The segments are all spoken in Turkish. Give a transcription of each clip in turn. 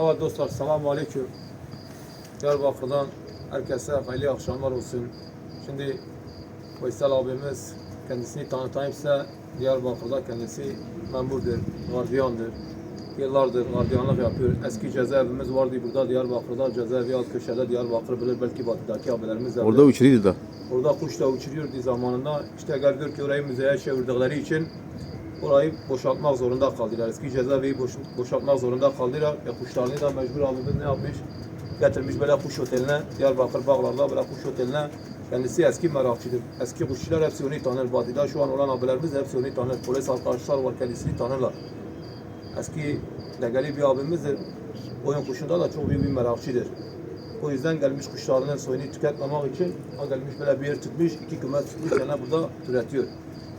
Evet dostlar, selamun aleyküm. Diyarbakır'dan herkese hayırlı akşamlar olsun. Şimdi Veysel abimiz kendisini tanıtayım size. Diyarbakır'da kendisi memurdur, gardiyandır. Yıllardır gardiyanlık yapıyor. Eski cezaevimiz vardı burada Diyarbakır'da. Cezaevi alt köşede Diyarbakır bilir belki batıdaki abilerimiz de. Orada uçuruydu da. Orada kuş da uçuruyordu zamanında. İşte gör ki orayı müzeye çevirdikleri için orayı boşaltmak zorunda kaldılar. Eski cezaevi boş, boşaltmak zorunda kaldılar. E kuşlarını da mecbur abimiz ne yapmış? Getirmiş böyle kuş oteline, Diyarbakır Bağlar'da böyle kuş oteline. Kendisi eski merakçıdır. Eski kuşçular hepsi onu tanır. Batı'da şu an olan abilerimiz hepsi onu tanır. Polis arkadaşlar var kendisini tanırlar. Eski legali bir abimizdir. Oyun kuşunda da çok büyük bir merakçıdır. O yüzden gelmiş kuşlarının soyunu tüketmemek için o gelmiş böyle bir yer tutmuş, iki kümes tutmuş yana burada türetiyor.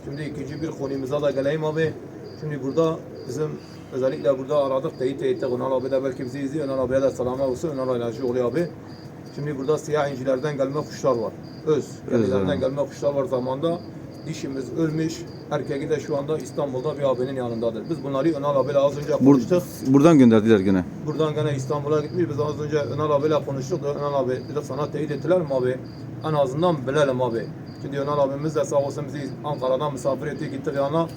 Şimdi ikinci bir konumuza da geleyim abi. Şimdi burada bizim özellikle burada aradık teyit teyit Önal abi de belki bizi izliyor. Önal abiye de selamlar olsun. Önal Aylancı oluyor abi. Şimdi burada siyah incilerden gelme kuşlar var. Öz. Kendilerinden evet. gelme kuşlar var zamanda. Dişimiz ölmüş. Erkeği de şu anda İstanbul'da bir abinin yanındadır. Biz bunları Önal abiyle az önce konuştuk. buradan gönderdiler gene. Buradan gene İstanbul'a gitmiş. Biz az önce Önal abiyle konuştuk. Önal abi dedik sana teyit ettiler mi abi? En azından bilelim abi. Önal abimiz de sağ olsun bizi Ankara'dan misafir etti gittik yana.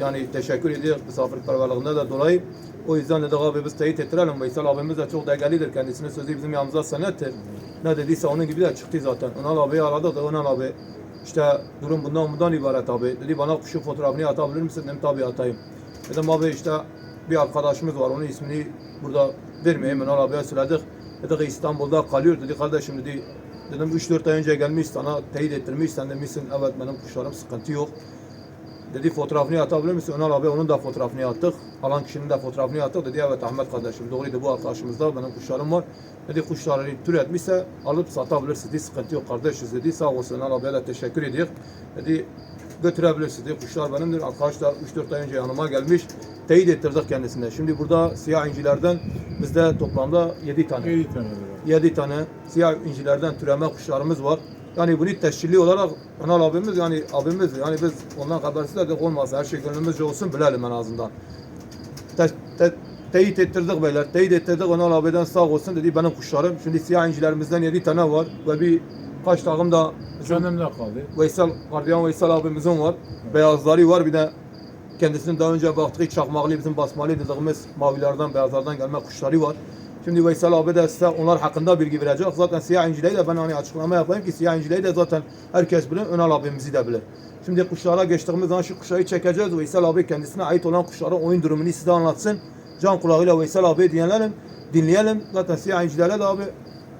Yani teşekkür ediyoruz misafirperverliğinde de dolayı. O yüzden dedik abi biz teyit ettirelim. Veysel abimiz de çok değerlidir. Kendisinin sözü bizim yanımıza senettir. Ne dediyse onun gibi de çıktı zaten. Önal abiyi aradık da Önal abi işte durum bundan bundan ibaret abi. Dedi bana kuşun fotoğrafını atabilir misin? Dedim tabii atayım. Dedim abi işte bir arkadaşımız var. Onun ismini burada vermeyeyim. Önal abiye söyledik. Dedik İstanbul'da kalıyor. Dedi kardeşim dedi. Dedim 3-4 ay önce gelmiş sana teyit ettirmiş. Sen demişsin evet benim kuşlarım sıkıntı yok. Dedi fotoğrafını atabilir misin? Önal abi onun da fotoğrafını attık. Alan kişinin de fotoğrafını attık. Dedi evet Ahmet kardeşim doğruydu bu arkadaşımızda benim kuşlarım var. Dedi kuşları tür etmişse alıp satabilirsiniz. Dedi sıkıntı yok kardeşiz dedi. Sağ olsun Önal abiye de teşekkür ediyor. Dedi götürebilirsiniz dedi. Kuşlar benimdir. Arkadaşlar 3-4 ay önce yanıma gelmiş. Teyit ettirdik kendisine. Şimdi burada siyah incilerden bizde toplamda 7 tane. 7 tane 7 tane siyah incilerden türeme kuşlarımız var. Yani bunu teşkilli olarak Önal abimiz yani abimiz yani biz ondan habersiz de olmazsa her şey gönlümüzce olsun bilelim en azından. Te, te, teyit ettirdik beyler. Teyit ettirdik Önal abiden sağ olsun dedi benim kuşlarım. Şimdi siyah incilerimizden 7 tane var ve bir kaç takım da Kendimde kaldı. Veysel, Gardiyan Veysel abimizin var. Beyazları var bir de kendisinin daha önce baktığı çakmaklı bizim basmalı dediğimiz mavilerden beyazlardan gelme kuşları var. Şimdi Veysel abi de size onlar hakkında bilgi verecek. Zaten siyah incileyi de ben hani açıklama yapayım ki siyah incileyi de zaten herkes bilir. Önal abimizi de bilir. Şimdi kuşlara geçtiğimiz zaman şu kuşları çekeceğiz. Veysel abi kendisine ait olan kuşların oyun durumunu size anlatsın. Can kulağıyla Veysel abi dinleyelim. Dinleyelim. Zaten siyah incilere de abi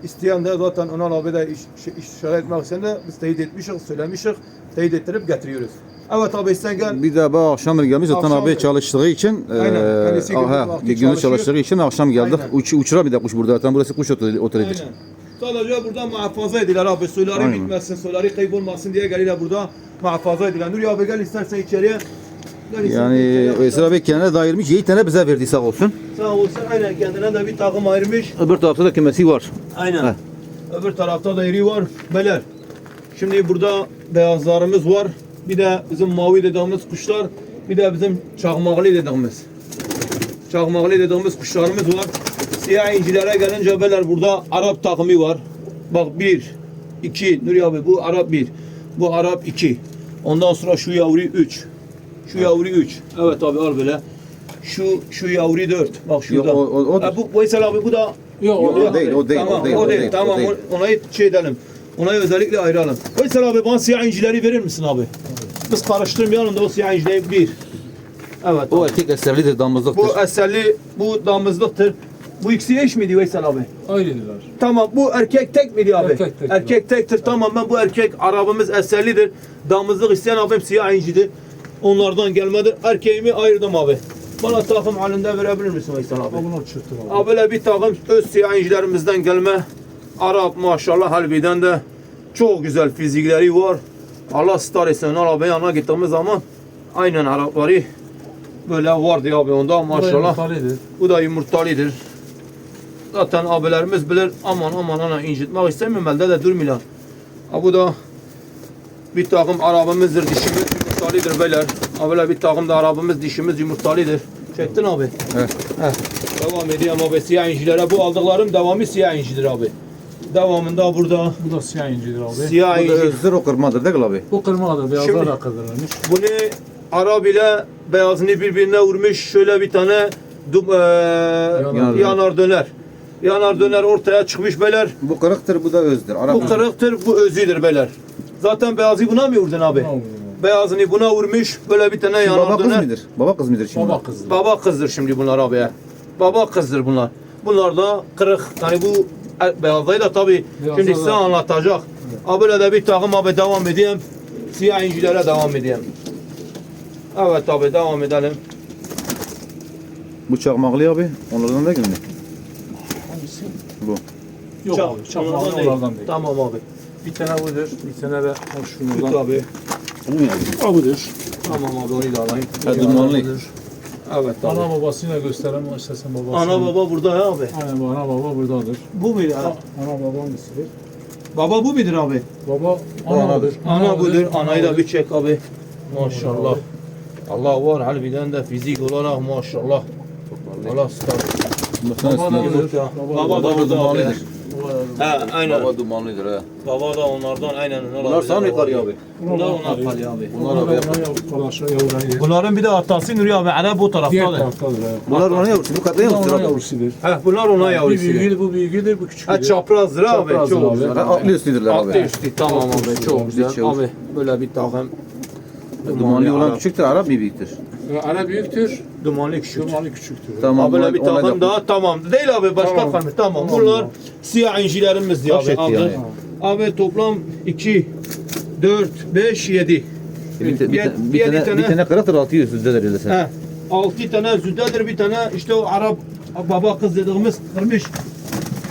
isteyen de zaten Önal abi de iş, iş, işaret etmek isteyen de biz teyit etmişiz, söylemişiz. Teyit ettirip getiriyoruz. Evet abi sen gel. Bir de bu akşam gelmiş zaten Akşam abi çalıştığı için Aynen, eee, kendisi gündüz aha, vakti gündüz çalışıyor. çalıştığı için akşam geldik. Aynen. Uç, uçura bir de kuş burada zaten burası kuş oteli- otelidir. Aynen. Sadece burada muhafaza ediler abi. Soyları Aynen. bitmesin, soyları kaybolmasın diye geliyorlar burada muhafaza ediler. Nuri abi gel istersen içeriye. Gel istersen Yani içeriye. Veysel abi kendine de ayırmış 7 tane bize verdi sağ olsun. Sağ olsun aynen kendine de bir takım ayırmış. Öbür tarafta da kümesi var. Aynen. Heh. Öbür tarafta da yeri var. Beler. Şimdi burada beyazlarımız var. Bir de bizim mavi dediğimiz kuşlar. Bir de bizim çakmaklı dediğimiz. Çakmaklı dediğimiz kuşlarımız var. Siyah incilere gelince beler burada Arap takımı var. Bak bir, iki, Nuri abi bu Arap bir. Bu Arap iki. Ondan sonra şu yavru üç. Şu yavru üç. Evet abi al böyle. Şu şu yavru dört. Bak şurada. Yok, o- o- odur. Ha, bu Veysel abi bu da Yok Yok, o o değil, o değil, tamam, o değil, o değil. o değil, Tamam, o değil. o- ona şey edelim. Ona özellikle ayıralım. Veysel abi bana siyah incileri verir misin abi? Biz karıştırmayalım da o siyah incileri bir. Evet. O abi. erkek eserlidir damızlıktır. Bu eserli, bu damızlıktır. Bu ikisi eş miydi Veysel abi? ayrıdılar. Tamam bu erkek tek miydi abi? Erkek tek. Erkek tektir. Tamam ben bu erkek Arabımız eserlidir. Damızlık isteyen abim siyah incidir. Onlardan gelmedir. Erkeğimi ayırdım abi. Bana takım halinde verebilir misin Veysel abi? Bunu çıktı abi. Abi böyle bir takım öz siyah incilerimizden gelme. Arap maşallah harbiden de çok güzel fizikleri var. Allah star etsin. Abi yanına gittiğimiz zaman aynen Arapları böyle vardı abi onda maşallah. Maşallah. Bu da yumurtalıdır. Zaten abilerimiz bilir aman aman ana incitmek istemiyorum elde de durmuyorlar. Ha bu da bir takım Arabımızdır dişimiz yumurtalıdır beyler. Ha böyle bir takım da Arabımız dişimiz yumurtalıdır. Çektin abi. Evet. Heh. Devam edeyim abi siyah incilere. Bu aldıklarım devamı siyah incidir abi. Devamında burada Bu da siyah incidir abi. siyah Bu da inci. özdür o kırmadır değil mi abi? Bu kırmızıdır. Beyazlar Şimdi- da kırdırılmış. Bunu Arap ile beyazını birbirine vurmuş. Şöyle bir tane dum, eee, Yanar. yanar döner. Yanar döner ortaya çıkmış beyler. Bu kırıktır bu da özdür. Arap Bu kırıktır, bu özüdür beyler. Zaten beyazı buna mı vurdun abi? Buna vurdum Beyazını buna vurmuş. Böyle bir tane Şimdi yanar baba kız döner. mıdır? Baba kız mıdır şimdi? Baba kızdır. Baba kızdır şimdi bunlar abi. ya. Baba kızdır bunlar. Bunlar da kırık. Yani bu e, da tabii Beyazlar şimdi size da- anlatacak. Abi böyle de bir takım abi devam edeyim. Siyah incilere devam edeyim. Evet abi devam edelim. Bu çakmaklı abi. Onlardan değil mi? Hangisi? Bu. Yok Çak- abi. Çakmağı onlardan onlardan değil. Tamam abi. Bir tane budur. Bir tane de şunlardan. abi. O budur. Tamam abi onu da alayım. Dumanlı. Evet abi. Ana babasıyla gösteren istersen babası. Ana baba burada ya abi. Aynen bu ana baba buradadır. Bu bir Ana baba hangisidir? Baba bu midir abi? Baba anadır. Ana budur. Anayı da bir çek abi. Maşallah. Allah var harbiden de fizik olarak maşallah. Allah budur. Baba Baba da burada abi. Baba He aynen. Baba, dumanlıdır ha. da onlardan aynen. Bunlar sana mı yukarı abi? Bunlar onlar kalıyor abi. Bunlar abi. Bunların bir de atası Nuri abi. Ana bu Diğer taraftadır. Bunlar ona yavrusu. Bu katlayan mısın ona abi? yavrusudur. He bunlar ona Bir yavrusu. büyüğüdür, bu büyüğüdür, bu Ha küçüğüdür. çaprazdır abi. Çaprazdır Çok abi. güzel. Ha, Atlı üstüdürler abi. üstü tamam abi. Çok güzel. Abi böyle bir takım. Dumanlı olan küçüktür, Arap mı büyüktür? Ana büyüktür, Dumanlı küçük. Şumalı küçüktür. Tamam. Abi böyle bir takım da- daha tamam. Değil abi başka Tamam. kalmış. Tamam. Tamam, Bunlar siyah incilerimiz Kaç abi. Aldık. yani? Abi toplam 2 4 5 7. Bir, bir, bir, bir tane, tane- bir tane kırıktır, altı yüzlüdür öyle sen. He. 6 tane züddedir bir tane işte o Arap baba kız dediğimiz kırmış.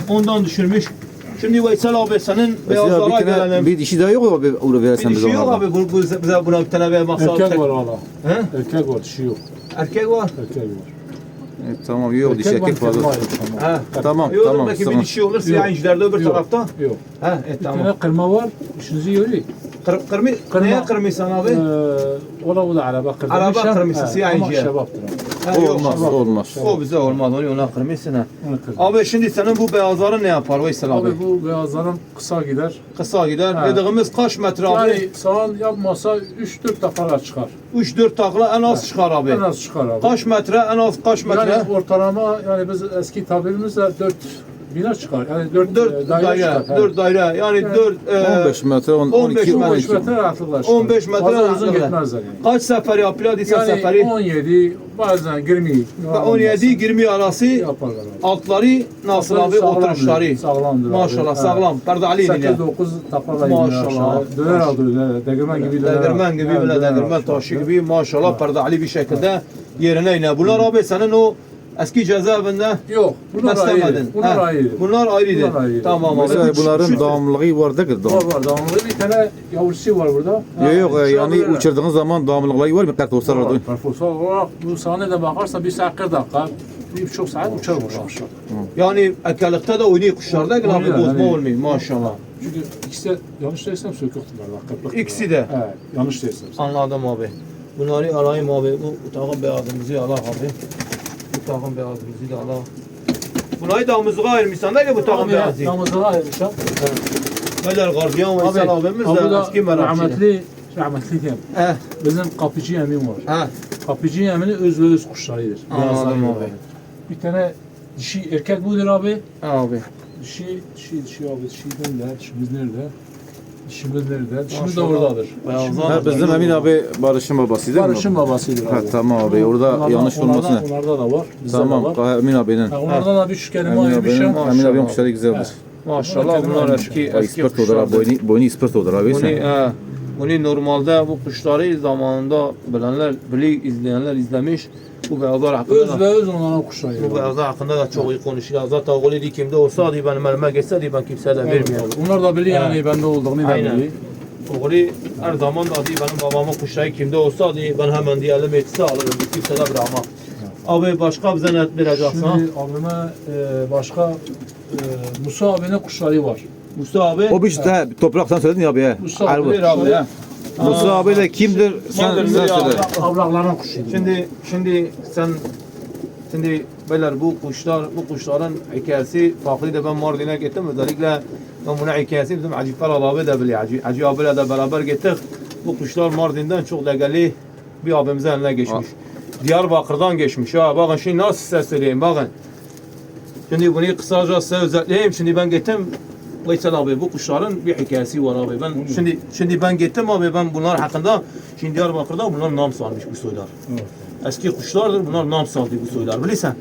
Ondan düşürmüş. Şimdi Veysel abi senin Mesela beyazlara bir tane gelelim. bir dişi daha yok mu abi verirsen Bir bize dişi yok abi bu, bu, bize buna bir tane ver masal. Erkek var valla. He? Erkek var, dişi yok. Erkek var. Erkek var. Evet, tamam yok dişi erkek fazla. Tamam. He. Tamam Yok tamam. belki bir tamam. dişi olur siyah incilerde öbür Yok. tarafta. Yok. He, e, Bir tamam. tane kırma var, işinizi yürüyor. Kır, kırmı, Kırma. neye kırmışsın abi? Ee, o da bu da araba kırmış. Araba kırmışsın, siyah ama inciye. şebaptır. O. He, O yok, olmaz, şabak. olmaz. O bize olmaz, onu ona kırmışsın ha. Onu kırdım. Abi şimdi senin bu beyazların ne yapar Veysel abi? Abi bu beyazların kısa gider. Kısa gider. Ha. Dediğimiz kaç metre abi? Yani sağan yapmasa 3-4 defalar çıkar. 3-4 takla en az çıkar abi. En az çıkar abi. Kaç metre en az kaç metre? Yani ortalama yani biz eski tabirimizle 4 bina çıkar. Yani 4 4 daire, 4 daire. Yani Yani 4 15 metre, on- 15 12, 15 12. metre rahatlıkla çıkar. 15 metre Fazla uzun gitmezler yani. kaç sefer yapıyor diysen Yani seferi? 17 bazen 20 17 20 arası yaparlar altları nasıl abi oturuşları? Sağlamdır. Maşallah sağlam. Perde Ali ile. 8-9 taparla Maşallah. Maşallah. Döner aldı. Degirmen gibi döner. Dedirmen gibi böyle aldı. taşı gibi maşallah perde Ali bir şekilde yerine iner. Bunlar abi senin o eski cezaevinde Yok. Bunlar ayrı. beslemedin. Bunlar Ha, ayrı. Bunlar ayrıydı. Bunlar ayrı. Tamam abi. Mesela Üç- bunların üç- devamlılığı var değil mi? Var var. Devamlı bir tane yavrusu var burada. Yok yok e, yani an böyle. uçurduğunuz zaman devamlılığı var mı? Kart olsa Var. Performans olarak bu sahnede bakarsa bir saat 40 dakika, bir buçuk saat uçar bu. Yani ekalıkta da oynuyor kuşlarda gel abi Oynuyor, bozma yani. olmuyor maşallah. Çünkü ikisi de yanlış değilsem söküktüler. kırpıktılar. İkisi de. Evet, yanlış değilsem. Anladım abi. Bunları alayım abi. Bu, takım beyazımızı al abi. Takım beyazımızı da al. Bunları damızlığa ayırmışsan da ki bu takım beyazı. Namazına ayırmışam. Beyler gardiyan ve İhsan abimiz de eski merakçı. rahmetli, rahmetli diyeyim. He Bizim kapıcı emin var. he. Kapıcı emini öz ve öz kuşlarıdır. Anladım abi. Bir tane dişi erkek budur abi. Abi. Dişi, dişi, dişi abi. Dişiden de, dişimiz nerede? Dişimiz nerede? Dişimiz de oradadır. Ha, bizim Emin abi Barış'ın babası değil mi? Barış'ın babasıdır Ha, abi. tamam abi orada Onlardan- yanlış olmasın. Onlarda da var. Bizde de Tamam var. Emin abinin. Ha, onlardan da bir üç kelime Emin abinin, ayırmışım. Emin abinin Maşallah. kuşları güzeldir. Maşallah bunlar eski eski expert olur abi. kuşlardır. Boynu, boynu expert olur abi. Bunu, sen. he, bunu normalde bu kuşları zamanında bilenler, bili izleyenler izlemiş. Bu beyazlar hakkında Öz da, ve öz onlara kuşlar. bu beyazlar hakkında da çok iyi konuşuyor. Zaten oğlu di kimde olsa di benim elime geçse di ben kimseye de vermiyorum. Onlar da biliyor Evet. yani bende olduğunu da Aynen. biliyor. Oğlu her zaman da di benim babamın kuşları kimde olsa di ben hemen di elime etse alırım. Kimse de bırakmam. Abi başka bize ne vereceksin? Şimdi abime e, başka e, Musa abinin kuşları var. Musa abi. O bir işte toprak sen söyledin ya abi. he. Musa Harbi. Ver abi ya. Musa abi de kimdir? Sen, sen söyle. Avrakların kuşuydu. Şimdi şimdi sen şimdi beyler bu kuşlar, bu kuşların hikayesi farklıydı. Ben Mardin'e gittim. Özellikle ben buna hikayesi bizim Hacı Ferhat abi de biliyor. Hacı, Hacı abiyle de beraber gittik. Bu kuşlar Mardin'den çok değerli bir abimizin eline geçmiş. Diyarbakır'dan geçmiş. Ha bakın şimdi nasıl size söyleyeyim bakın. Şimdi bunu kısaca size özetleyeyim. Şimdi ben gittim Veysel abi bu kuşların bir hikayesi var abi. Ben şimdi şimdi ben gittim abi ben bunlar hakkında şimdi Diyarbakır'da bunlar nam salmış bu soylar. Eski kuşlardır bunlar nam saldı bu soylar bilirsen.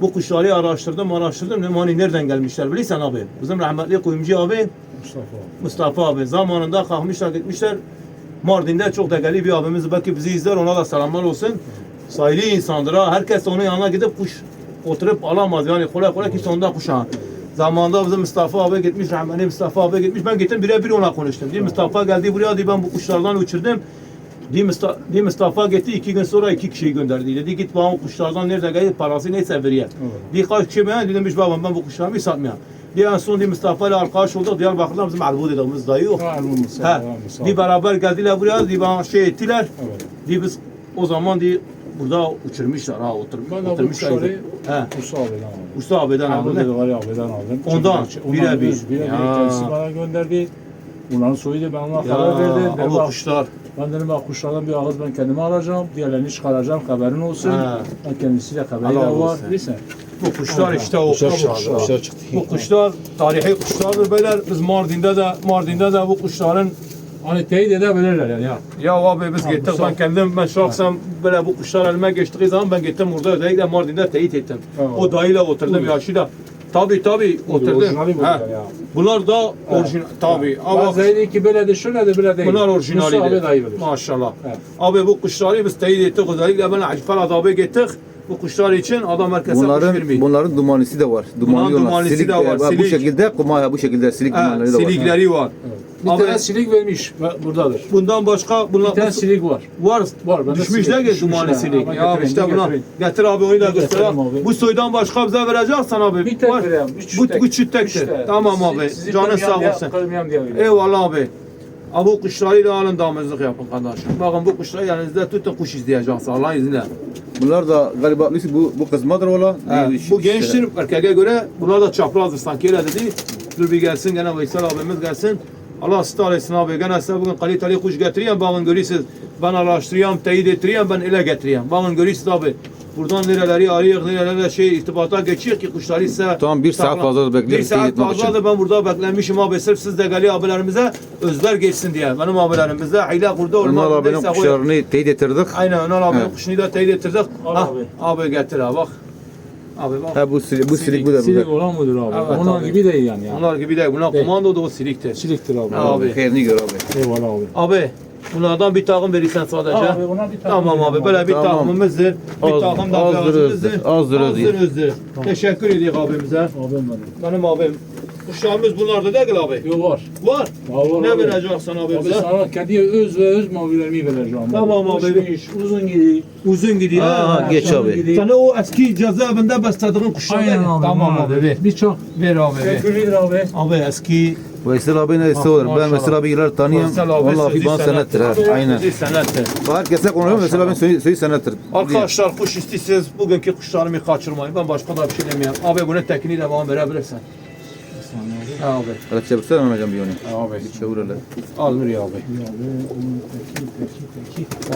Bu kuşları araştırdım araştırdım dedim hani nereden gelmişler bilirsen abi. Bizim rahmetli kuyumcu abi Mustafa. Mustafa abi zamanında kalkmışlar gitmişler. Mardin'de çok değerli bir abimiz belki bizi izler ona da selamlar olsun. Sayılı insandır ha. Herkes onun yanına gidip kuş oturup alamaz yani kolay kolay kimse ondan kuş almaz. Zamanında bizim Mustafa abi gitmiş, rahmetli Mustafa abi gitmiş. Ben gittim birebir ona konuştum. Diye Mustafa geldi buraya diye ben bu kuşlardan uçurdum. Diye Mustafa, diye Mustafa gitti iki gün sonra iki kişiyi gönderdi. Dedi git bana o kuşlardan nerede geldi parası neyse veriyor. Evet. Diye kaç kişi ben demiş babam ben bu kuşlarımı satmayayım. Diye en son diye Mustafa ile arkadaş olduk. Diyarbakır'da bizim Albu dediğimiz dayı yok. Ha, bu bir beraber geldiler buraya, diye bana şey ettiler. Evet. Diye biz o zaman diye burada uçurmuşlar ha otur, Ben de bu oturmuşlar. kuşları He, abiden aldım. Usta abiden Abu aldı. ne? dedi var ya abiden aldım. Ondan, birebir. Birebir Ya. kendisi bana gönderdi. Bunların soyu da ben ona haber verdim. Ama bak, kuşlar. ben dedim bak kuşlardan bir ağız ben kendime alacağım. Diğerlerini çıkaracağım haberin olsun. Ha. Ben kendisiyle haberi de var. Neyse. Bu kuşlar Evet, işte o kuşlar kuşlar. çıktı, kuşlar çıktı. Bu kuşlar tarihi kuşlardır beyler. Biz Mardin'de de Mardin'de de bu kuşların Hani teyit edebilirler yani ya. ya abi biz gittik ben kendim ben şahsen böyle bu kuşlar elime geçtiği zaman ben gittim burada özellikle Mardin'de teyit ettim. O dayıyla oturdum yaşıyla. Tabi tabi oturdum. Orijinali. Bunlar da orijinal tabi. Ama Bazıları ki böyle de şöyle de böyle değil. bunlar bilir. Maşallah. Abi bu kuşları biz teyit ettik özellikle ben Acifal Adab'a gittik. Bu kuşlar için adam herkese kuş Bunların vermiyor. bunların dumanisi de var. Bunların Dumanlı olan dumanisi silik de var, e, bu silik. şekilde kuma bu şekilde silik Ha, dumanları da var. silikleri var. Evet. Bir Abi- tane silik vermiş. Buradadır. Bundan başka Bir bunlar tane silik var. var. Var, Düşmüş silik de dumanlı ya. silik. Ama Ya getireyim, işte bir buna getir abi onu da Bir göster. Bu soydan başka bize vereceksin abi. Bir tek Var. vereyim. Üç Bu tek. üç tek. Tamam abi. Canın sağ olsun. Eyvallah abi. Abi bu kuşlarıyla alın damızlık yapın kardeşim. Bakın bu kuşları yanınızda tutun kuş izleyeceksiniz Allah'ın izniyle. Bunlar da galiba Lucy bu bu kızmadır ola. Bir- bu gençtir erkeğe göre bunlar da çaprazdır sanki öyle dedi. Dur bir gelsin gene Veysel abimiz gelsin. Allah etsin abi. Gene size bugün kaliteli kuş getireyim. Bakın görüyorsunuz. Ben araştırıyorum, teyit ettireyim, ben ile getireyim. Bakın görüyorsunuz abi. Buradan nereleri arıyor, nerelere şey irtibata geçiyor ki kuşları size... Tamam, bir saat fazla bekliyoruz, Bir saat fazla da ben burada beklemişim abi. Sırf siz değerli abilerimize özler geçsin diye. Benim abilerimize hile kurda Onlar abinin kuşlarını teyit ettirdik. Aynen Önal abinin Evet. kuşunu da teyit ettirdik. Al Ha, abi. abi getir ha bak. Abi bak. Ha bu silik bu silik bu da Silik bu. olan mudur abi? Evet Onlar abi. gibi değil yani. ya. Onlar gibi değil. Değil. komando da o siliktir. Siliktir abi. Abi. Hayırını gör abi. Eyvallah abi. Abi bunlardan bir takım verirsen sadece. Abi buna bir takım Tamam abi böyle bir Tamam. takımımızdır. Bir Az- takım da azdır özdür, azdır özdür. özdür. Teşekkür ediyoruz abimize. Abim benim. Benim abim. Kuşlarımız bunlarda değil abi. Yok var. Var. Ya var Ne abi. vereceksin Abi abimize? sana kendi öz ve öz mavilerimi vereceğim. Tamam abi. Uçmuş, uzun gidi. Uzun gidiyor. Aa, ha. geç abi. Sana o eski cezaevinde beslediğin kuşlar Aynen değil mi? abi. Tamam abi ver. Birçok. Ver abi ver. Teşekkürler abi. Abi eski Veysel abi neyse olur. Ben. Veysel abiler tanıyorum. Veysel abi Vallahi bana senettir ha. senettir. Aynen. Sözü senettir. Herkese konuşuyorum. Veysel abinin sözü, sözü senettir. Arkadaşlar kuş istiyorsanız bugünkü kuşlarımı kaçırmayın. Ben başka da bir şey demiyorum. Abi bunu tekniği de bana verebilirsen. Abi. Hele çevirsene Mehmetcan bir onu. Abi. Bir çevir hele. Al Nuri abi. Abi.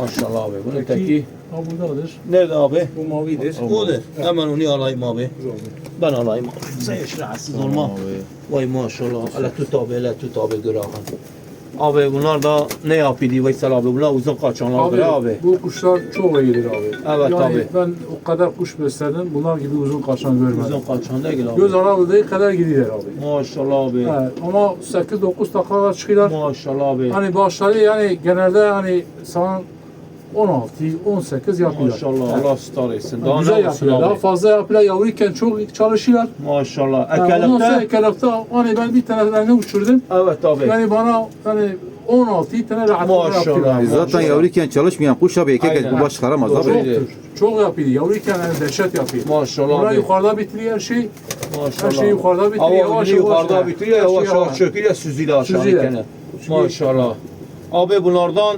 Maşallah abi. Bunun teki. Ha buradadır. Nerede abi? Bu mavidir. Odur. Hemen onu alayım abi. Dur abi. Ben alayım abi. Sen hiç rahatsız olma. Abi. Vay maşallah. Hele tut abi, hele tut abi bunlar da ne yapıyordu Veysel abi? Bunlar uzun kaçanlardır Abi, abi. bu kuşlar çok iyidir abi. Evet yani abi. ben o kadar kuş besledim. Bunlar gibi uzun kaçan görmedim. Uzun kaçan değil abi. Göz alabildiği kadar gidiyor abi. Maşallah abi. He, ama 8-9 dakikada çıkıyorlar. Maşallah abi. Hani başları yani genelde hani sana 16, 18 yapıyorlar. Maşallah Allah star etsin. Daha Güzel ne olsun yapıyorlar. Daha abi? fazla yapıyorlar. Yavruyken çok çalışıyorlar. Maşallah. Yani ondan sonra Ekelekte. ekelekte hani ben bir tanelerini uçurdum. Evet abi. Yani bana hani 16 tane rahat Maşallah. yapıyorlar. Zaten yavruyken çalışmayan kuş abi erkek Aynen. baş çıkaramaz Doğru. abi. Çok-. Çok yapıyor. Yavruyken yani dehşet yapıyor. Maşallah Bunlar abi. yukarıda bitiriyor her şey. Maşallah. Her şey yukarıda bitiriyor. Ama Yavaş yavaş. yukarıda bitiriyor. Her şey Yavaş yavaş yavaş. çöküyor süzüyle aşağı Süzüyle. Maşallah. Abi bunlardan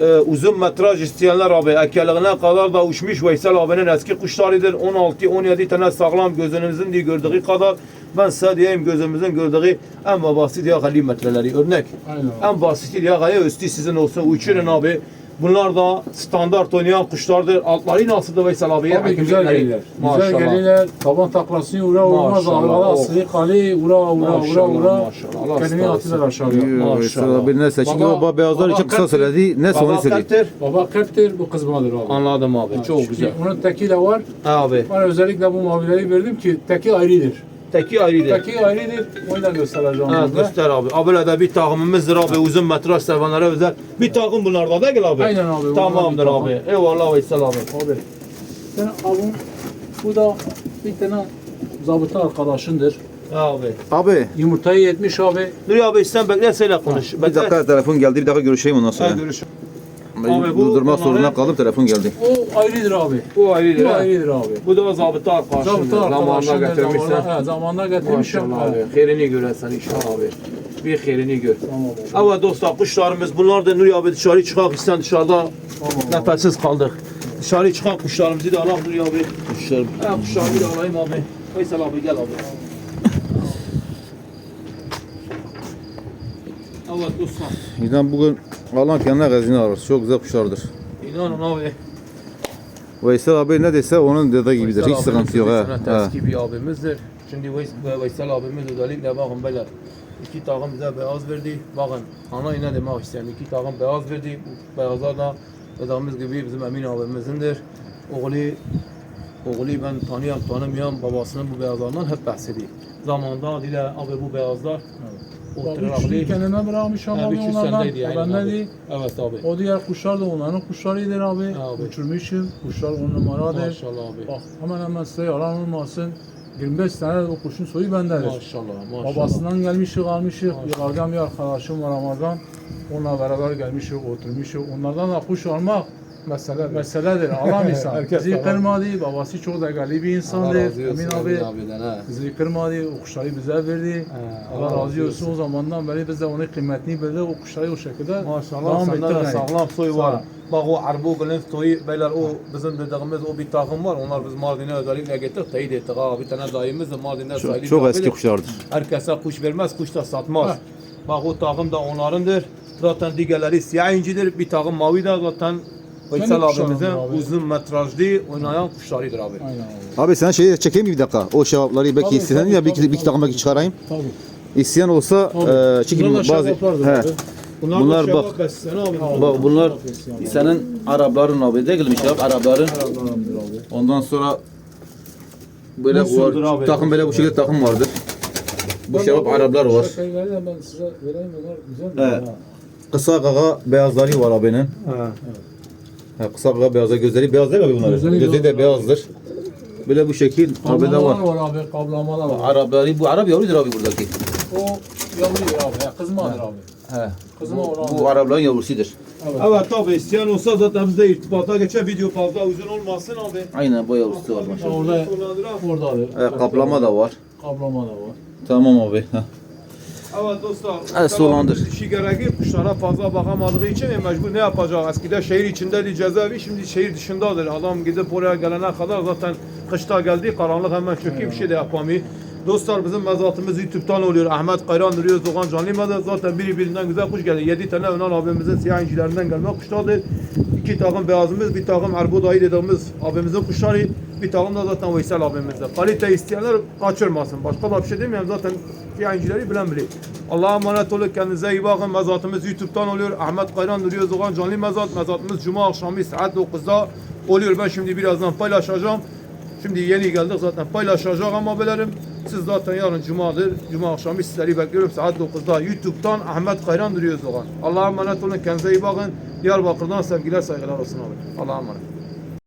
e, uzun metraj isteyenler abi ekeliğine kadar da uçmuş Veysel abinin eski kuşlarıdır. 16-17 tane sağlam gözünüzün diye gördüğü kadar ben size diyeyim gözümüzün gördüğü en basit 50 metreleri örnek. Aynen. En basit gaya üstü sizin olsun uçurun abi. Bunlar da standart oynayan kuşlardır. Altları nasıldı Veysel abi? Abi güzel gelirler. Güzel gelirler. Taban taklasını. Maşallah, sığı kale uğra uğra uğra Maşallah, uğra. maşallah. Allah Kendini atırlar aşağıya. Veysel abi ne seçti? Baba- Baba beyazlar için kısa söyledi. Ne sonu Baba söyledi. kalptir. Baba kırptır bu kızmadır abi. Anladım abi. Çok güzel. Onun teki de var. Abi. Ben özellikle bu mavileri verdim ki teki ayrıdır. Teki ayrıdır. Teki ayrıdır. Onu da göstereceğim. Ha, burada. göster abi. Abi de bir takımımızdır abi. Uzun metraj sevenlere özel. Bir takım bunlarda değil abi. Aynen abi, bunlar Tamamdır takım. abi. Eyvallah Veysel abi. Abi. Sen abim bu da bir tane zabıta arkadaşındır. Abi. Abi Yumurtayı yetmiş abi. Dur abi sen bekle seninle konuş. bir dakika telefon geldi. Bir dakika görüşeyim ondan Ha, sonra. görüşürüz. Abi, bu Durdurmak zorunda kaldım telefon geldi. O ayrıdır abi. Bu ayrıdır. Bu ha. ayrıdır abi. Bu da zabıta arkadaşındır. Zabıta Zamanına arkadaşındır. getirmişsin. Zamanına, he, zamanına getirmişim. Maşallah He. abi. Xeyrini göresən inşallah abi. Bir xeyrini gör. Tamam abi. Evet dostlar kuşlarımız bunlar da Nuri abi dışarı çıkak isten dışarıda Tamam. nefessiz kaldık. Dışarı çıkan kuşlarımızı da alalım Nuri abi. Kuşlarım. Ha kuşlarımı da alayım abi. Veysel abi gel abi. Evet dostlar. İnan bugün Allah kendine gazini alır. Çok güzel kuşlardır. İnanın abi. Veysel abi ne dese onun dediği gibidir. Veysel Hiç sıkıntı yok. Ha. Eski bir abimizdir. Şimdi Veys- Veysel abimiz özellikle bakın böyle iki takım bize beyaz verdi. Bakın ana yine demek istedim. İki takım beyaz verdi. Bu beyazlar da dediğimiz gibi bizim Emin abimizindir. Oğlu oğlu ben tanıyan tanımayan babasının bu beyazlarından hep bahsediyor. Zamanında dile abi bu beyazlar Bak, değil. kendine bırakmış ama abi onlardan. yani. Ben abi. Evet abi. O diğer kuşlar da onların kuşlarıdır abi. Abi. Uçurmuşum. Kuşlar on numaradır. Maşallah abi. Bak hemen hemen size yalan olmasın. 25 tane o kuşun soyu bendedir. Maşallah maşallah. Babasından gelmişik, almışık. Yukarıdan bir arkadaşım var Ramazan. Onunla beraber gelmişik, oturmuşuk. Onlardan da kuş almak mesele, meseledir. Alan insan. Herkes Bizi kırmadı. Babası çok değerli bir Allah insandır. Emin abi bizi kırmadı. O kuşları bize verdi. He, Allah razı olsun. O zamandan beri biz de onun kıymetini bildik. O kuşları o şekilde Maşallah devam sende de sağlam soy var. Bak o Arbogül'ün soyu beyler o bizim dediğimiz o bir takım var. Onlar biz Mardin'e özellikle getirdik teyit ettik. Ha bir tane dayımız da Mardin'de Çok, çok eski kuşlardır. Herkese kuş vermez, kuş da satmaz. Bak o takım da onlarındır. Zaten diğerleri siyah incidir. Bir takım mavi de zaten Veysel kuşlarındır abimizin abi. uzun metrajlı oynayan kuşlarıdır abi. Aynen abi. Abi sen şeyi çekeyim mi bir dakika? O şevapları belki Tabii, isteyen tabii, ya bir, tabii, bir iki takım belki çıkarayım. Tabii. İsteyen olsa Tabii. e, çekeyim Bunlar da bazı. şevaplardır He. abi. Bunlar, Bunlar da şey bak. bak. Beslen abi. Bak bunlar senin Arapların abi değil mi? Şey, Arapların. Ondan sonra böyle Nasıldır var. abi? Takım böyle bu şekilde takım vardır. Bu şevap Araplar var. Ben size vereyim onlar güzel. Evet. Kısa gaga beyazları var abinin. Ha. Ha, kısa gaga beyazlar gözleri beyaz değil mi abi bunların? Gözleri Gözleri de beyaz. beyazdır. Böyle bu şekil abi de Kablamalar var. var abi, kablamalar var. Arapları bu Arap yavrudur abi buradaki. O yavrudur abi, kızmadır abi. He. Kızma olan. Bu Arapların yavrusudur. Evet. Evet abi isteyen olsa zaten bizde irtibata geçer. Video fazla uzun olmasın abi. Aynen bu yavrusu var maşallah. Orada, orada abi. Evet, kaplama da var. Kaplama da var. Tamam abi. Heh. Evet dostlar. Evet, soğandır. İşi gerekir. Kuşlara fazla bakamadığı için e, mecbur ne yapacak? Eskiden şehir içindeydi cezaevi. Şimdi şehir dışındadır. Adam gidip oraya gelene kadar zaten kışta geldi. Karanlık hemen çöküyor. Bir şey de yapamıyor. Dostlar bizim mezatımız YouTube'dan oluyor. Ahmet Kayran duruyor. Doğan Canlı'da zaten biri birinden güzel kuş geldi. 7 tane Önal abimizin siyah incilerinden gelme kuşlardır. İki takım beyazımız, bir takım Erbudayı dediğimiz abimizin kuşları. Bir takım da zaten Veysel abimizde. Kalite isteyenler kaçırmasın. Başka da bir şey demiyorum. Zaten siyah incileri bilen bilir. Allah'a emanet olun. Kendinize iyi bakın. Mezatımız YouTube'dan oluyor. Ahmet Kayran duruyor. Doğan Canlı Mezat. Mezatımız Cuma akşamı saat 9'da oluyor. Ben şimdi birazdan paylaşacağım. Şimdi yeni geldik zaten paylaşacağım haberlerim. Siz zaten yarın Cuma'dır. Cuma akşamı sizleri bekliyorum saat 9'da. YouTube'dan Ahmet Kayran duruyor Doğan. Allah'a emanet olun. Kendinize iyi bakın. Diyarbakır'dan sevgiler saygılar olsun abi. Allah'a emanet.